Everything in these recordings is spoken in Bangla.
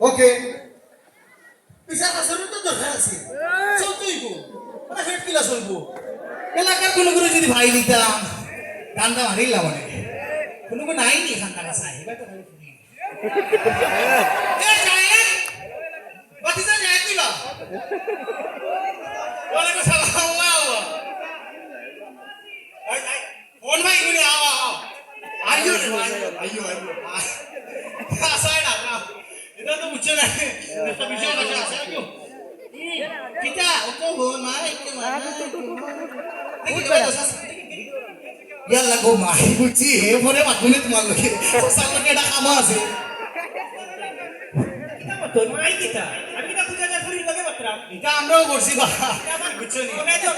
ওকে পিসার কাছেরও তো দরকার আছে। চলতেই গো। মানে হেড কিলা চলবো এলাকার কোনো কোনো যদি ভাই নিতাম গানটা মারিলাম মানে কোনো কোনো নাই নি এখানকার আছে এবার তো খালি বাতিজা জায়েদ! দিবা ওয়ালাইকুম সালাম আল্লাহ ভাই আইও আইও আইও। এটা বুঝছে না একটা বিষয় আছে আছে আইও কিটা ওকে বল মা একটু মা দেখি ভাই দোষ আছে ইয়াল্লা গো মাই বুঝছি হে পরে মাতুনে তোমার লোকে সামনে একটা কামা আছে তোর মাই কিতা আমি কিতা পূজা যা ফুরির লগে মাত্রা এটা আমরাও করছি বা বুঝছ নি কলেজর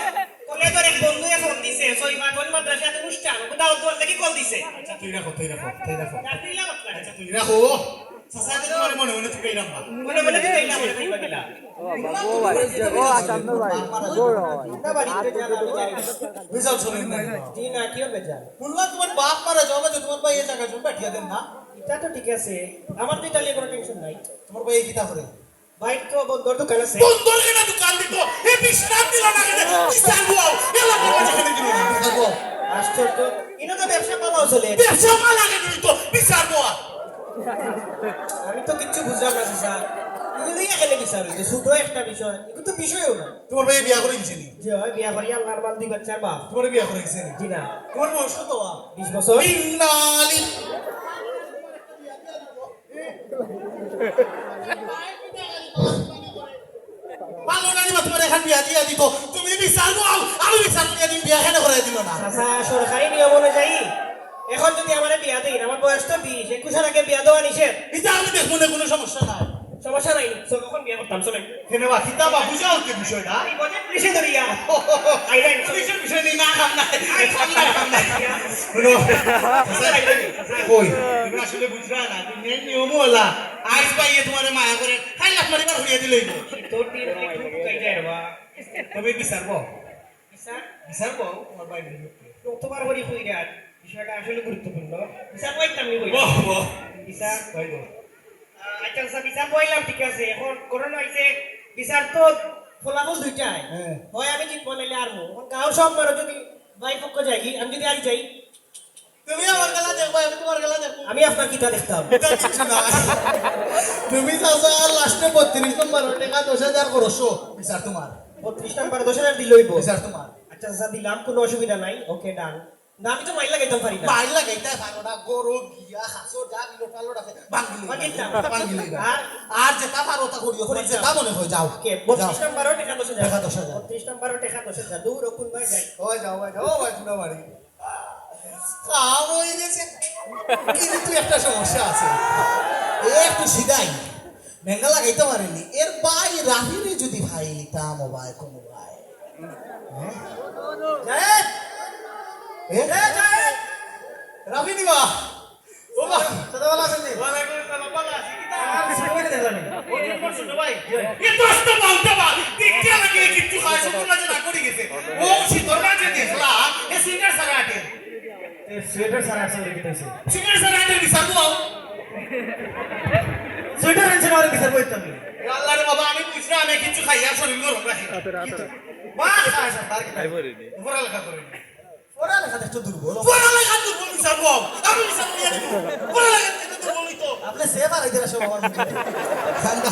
কলেজর এক বন্ধু ফোন দিছে সইবা তোর মাদ্রাসাতে অনুষ্ঠান কোথাও তোর লাগি কল দিছে আচ্ছা তুই রাখো তুই রাখো তুই রাখো তুই রাখো বাপ মারা যাওয়া তোমার ভাই এই জায়গায় পাঠিয়ে তো আমার তো ইতালিয়া কোনো টেনশন নাই তোমার ভাই কিতা করে ভাই তো বন্ধুর দোকান আছে বন্ধর কেনা দোকান দিত এই বিশ্রাম দিল না কেন না আশ্চর্য তো ব্যবসা পাওয়া চলে। ব্যবসা লাগে দিত বিচার আমি তো কিচ্ছু বুঝলাম না স্যার। এগুলোই এখানে তোমার বিয়া করে গেছে নি? বিয়া করি আল্লাহর মাল দুই বাচ্চার বাপ। তোমার বিয়া করে গেছে জি না। তোমার বয়স কত বিশ বছর। ভালো না তোমার এখন বিয়া দিয়া দিত তুমি বিচার আমি বিচার দিয়া দিম বিয়া কেন করে দিল না? আচ্ছা সরকারি নিয়ম অনুযায়ী এখন যদি আমার বিয়া দেই আমার বয়স তো বিশ একুশের আগে বিয়া দেওয়া নিষেধ। এটা আমি দেখব না কোনো সমস্যা নাই। সমস্যা নাই চল কখন বিয়া করতাম? চলে কেন বা কিতাবা বুঝাও কি বিষয়টা? আমি পুলিশে পুলিশের বিষয় নেই না শুনো কই? তুমি আসলে বুঝরা না তুমি নিয়ম হলা। আইস পাইয়ে তোমারে মায়া করে খাই লাখ মারিবার হইয়া দিলেই তোর দিন কাই যায় রে বা তবে বিচার বউ স্যার বিচার? বউ তোমার ভাই তোমার হরি বিষয়টা আসলে গুরুত্বপূর্ণ। বিচার পাইতাম নি বিচার ভাই আচ্ছা স্যার বিচার পাইলাম ঠিক আছে। এখন করোনা হইছে বিচার তো ফলাফল দুইটাই। হ্যাঁ। হয় আমি জিতবো নাইলে আর এখন গাঁর সব মানুষ যদি ভাই পক্ষ যাই আমি যদি আর যাই তুমি আমার গেলা দেখবা আমি তোমার গেলা দেখব আমি আপনার কিতা দেখতাম। তুমি চাচা লাস্টে বত্রিশ নম্বর টাকা দশ হাজার করছ বিচার তোমার বত্রিশ নাম্বার দশ হাজার দিলই বিচার তোমার আচ্ছা আচ্ছা দিলাম কোনো অসুবিধা নাই। ওকে ডান না আমি তো মাইল লাগাইতাম পারি না। বাইর লাগাইতে পারো না গরু গিয়া হাসো যা বিলো টালো আছে। বাঙ্গিলি বাঙ্গিলিটা। আর? আর যেটা পারো তা করিও তোমার যেটা মনে হয় যাও। ওকে যাও। বত্রিশ টেকা দশ হাজার টাকা দশ হাজার। বত্রিশ নাম্বারও টেকা দশ হাজার দূর কোন ভাই যাই। ওই যাও ওই যাও ওই তোমরা বাড়ি। কাম হয়ে গেছে। কিন্তু একটা সমস্যা আছে। এ একটু সিধাই মেঙ্গা লাগাইতে পারেনি। এর ভাই রাহিরে যদি ভাই নিতাম ও ভাই কোনো ভাই। হ্যাঁ? ও বা সোয়েটার সারা আছে কিতাছে সিঙ্গার সারাটে বিচার দাও সোয়েটার আনছে মারে বিচার কইতাম আল্লাহ রে বাবা আমি বুঝরা আমি কিচ্ছু খাই আর শরীর গরম রাখি। মা খায় স্যার তার কি? পড়ালেখা করে পড়ালেখা দেখছ দুর্বল। পড়ালেখা দুর্বল বিচার দাও আমি বিচার নিয়ে দিব পড়ালেখা দেখতে দুর্বল তো আপনি আর এদের সব আমার মুখে।